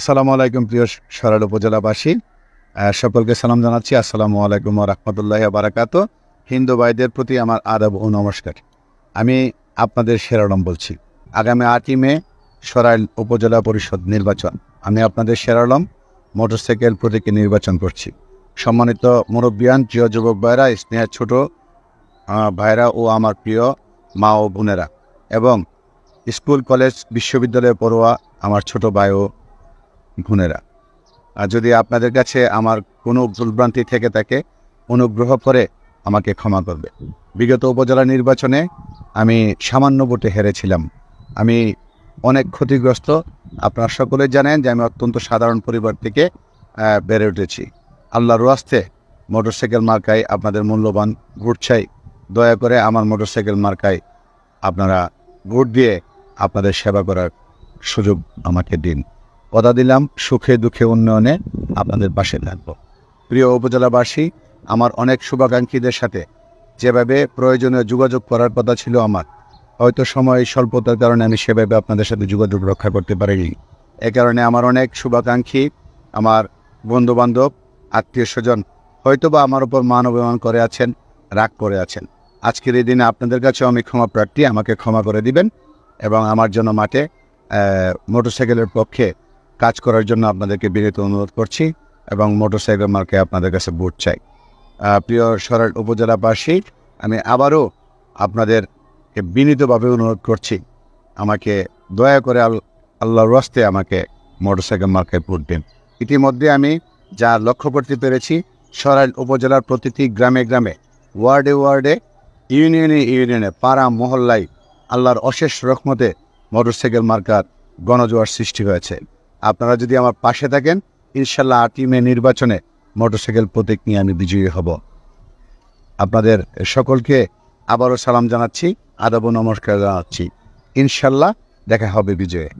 আসসালামু আলাইকুম প্রিয় সরাল উপজেলাবাসী। সকলকে সালাম জানাচ্ছি। আসসালামু আলাইকুম রহমতুল্লাহ বারাকাত হিন্দু ভাইদের প্রতি আমার আদব ও নমস্কার। আমি আপনাদের শেরালম বলছি। আগামী আটই মে সরাইল উপজেলা পরিষদ নির্বাচন। আমি আপনাদের শেরালম মোটরসাইকেল প্রতীকে নির্বাচন করছি। সম্মানিত মুরব্বিয়ান, প্রিয় যুবক ভাইরা স্নেহের ছোট ভাইরা ও আমার প্রিয় মা ও বোনেরা এবং স্কুল, কলেজ বিশ্ববিদ্যালয়ে পড়ুয়া, আমার ছোট ভাই ও বোনেরা আর যদি আপনাদের কাছে আমার কোনো ভুলভ্রান্তি থেকে থাকে, অনুগ্রহ করে আমাকে ক্ষমা করবে। বিগত উপজেলা নির্বাচনে আমি সামান্য ভোটে হেরেছিলাম। আমি অনেক ক্ষতিগ্রস্ত। আপনারা সকলে জানেন যে আমি অত্যন্ত সাধারণ পরিবার থেকে বেড়ে উঠেছি। আল্লাহর রাস্তে মোটরসাইকেল মার্কায় আপনাদের মূল্যবান ভোট চাই। দয়া করে আমার মোটরসাইকেল মার্কায় আপনারা ভোট দিয়ে আপনাদের সেবা করার সুযোগ আমাকে দিন। কথা দিলাম, সুখে দুঃখে উন্নয়নে আপনাদের পাশে থাকব। প্রিয় উপজেলাবাসী, আমার অনেক শুভাকাঙ্ক্ষীদের সাথে যেভাবে প্রয়োজনীয় যোগাযোগ করার কথা ছিল আমার, হয়তো সময় স্বল্পতার কারণে আমি সেভাবে আপনাদের সাথে যোগাযোগ রক্ষা করতে পারিনি। এ কারণে আমার অনেক শুভাকাঙ্ক্ষী, আমার বন্ধুবান্ধব, আত্মীয় স্বজন হয়তো বা আমার উপর মান অভিমান করে আছেন, রাগ করে আছেন। আজকের এই দিনে আপনাদের কাছেও আমি ক্ষমা প্রার্থী, আমাকে ক্ষমা করে দিবেন এবং আমার জন্য মাঠে মোটরসাইকেলের পক্ষে কাজ করার জন্য আপনাদেরকে বিনীত অনুরোধ করছি এবং মোটরসাইকেল মার্কে আপনাদের কাছে ভোট চাই। প্রিয় সরাল উপজেলাবাসী আমি আবারও আপনাদেরকে বিনীতভাবে অনুরোধ করছি, আমাকে দয়া করে আল, আল্লাহর রাস্তে আমাকে মোটরসাইকেল মার্কায় ভোট দিন। ইতিমধ্যে আমি যা লক্ষ্য করতে পেরেছি, সরাইল উপজেলার প্রতিটি গ্রামে গ্রামে, ওয়ার্ডে ওয়ার্ডে, ইউনিয়নে ইউনিয়নে, পাড়া মহল্লায় আল্লাহর অশেষ রহমতে মোটরসাইকেল মার্কার গণজোয়ার সৃষ্টি হয়েছে। আপনারা যদি আমার পাশে থাকেন, ইনশাল্লাহ আটই মে নির্বাচনে মোটরসাইকেল প্রতীক নিয়ে আমি বিজয়ী হব। আপনাদের সকলকে আবারও সালাম জানাচ্ছি, আদাব নমস্কার জানাচ্ছি। ইনশাল্লাহ দেখা হবে বিজয়ে।